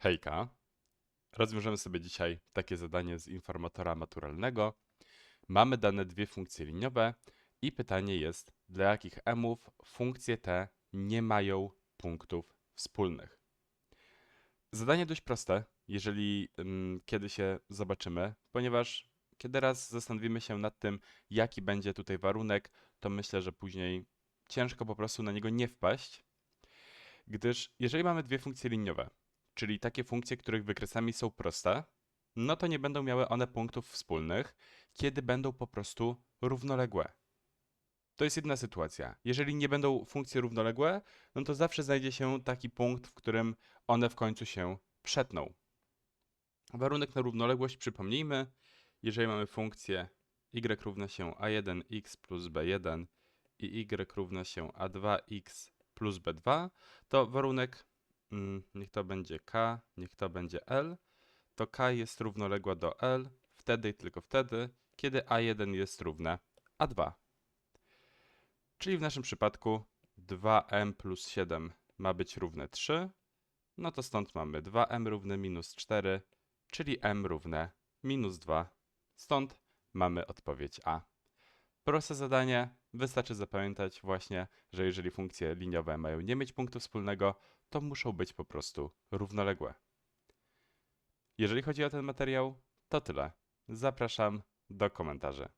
Hejka. Rozwiążemy sobie dzisiaj takie zadanie z informatora maturalnego. Mamy dane dwie funkcje liniowe i pytanie jest, dla jakich mów funkcje te nie mają punktów wspólnych. Zadanie dość proste, jeżeli ym, kiedy się zobaczymy, ponieważ kiedy raz zastanowimy się nad tym, jaki będzie tutaj warunek, to myślę, że później ciężko po prostu na niego nie wpaść, gdyż jeżeli mamy dwie funkcje liniowe, czyli takie funkcje, których wykresami są proste, no to nie będą miały one punktów wspólnych, kiedy będą po prostu równoległe. To jest jedna sytuacja. Jeżeli nie będą funkcje równoległe, no to zawsze znajdzie się taki punkt, w którym one w końcu się przetną. Warunek na równoległość przypomnijmy, jeżeli mamy funkcję y równa się a1x plus b1 i y równa się a2x plus b2, to warunek niech to będzie k, niech to będzie l, to k jest równoległa do l wtedy i tylko wtedy, kiedy a1 jest równe a2. Czyli w naszym przypadku 2m plus 7 ma być równe 3, no to stąd mamy 2m równe minus 4, czyli m równe minus 2. Stąd mamy odpowiedź A. Proste zadanie, wystarczy zapamiętać właśnie, że jeżeli funkcje liniowe mają nie mieć punktu wspólnego, to muszą być po prostu równoległe. Jeżeli chodzi o ten materiał, to tyle. Zapraszam do komentarzy.